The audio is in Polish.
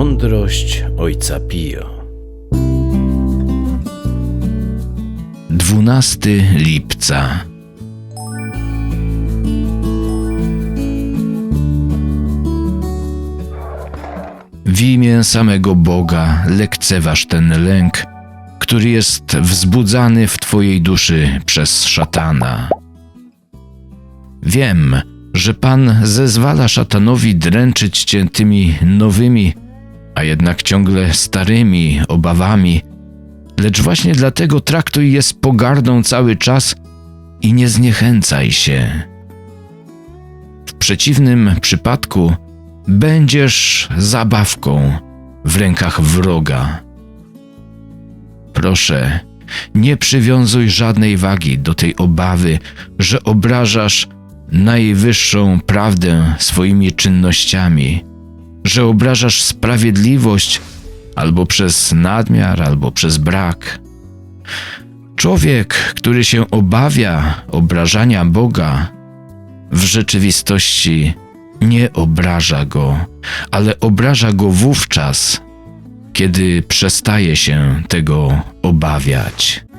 Mądrość ojca Pio. 12 lipca. W imię samego Boga lekceważ ten lęk, który jest wzbudzany w Twojej duszy przez szatana. Wiem, że Pan zezwala szatanowi dręczyć Cię tymi nowymi, a jednak ciągle starymi obawami, lecz właśnie dlatego traktuj je z pogardą cały czas i nie zniechęcaj się. W przeciwnym przypadku będziesz zabawką w rękach wroga. Proszę, nie przywiązuj żadnej wagi do tej obawy, że obrażasz najwyższą prawdę swoimi czynnościami, że obrażasz sprawiedliwość albo przez nadmiar, albo przez brak. Człowiek, który się obawia obrażania Boga, w rzeczywistości nie obraża go, ale obraża go wówczas, kiedy przestaje się tego obawiać.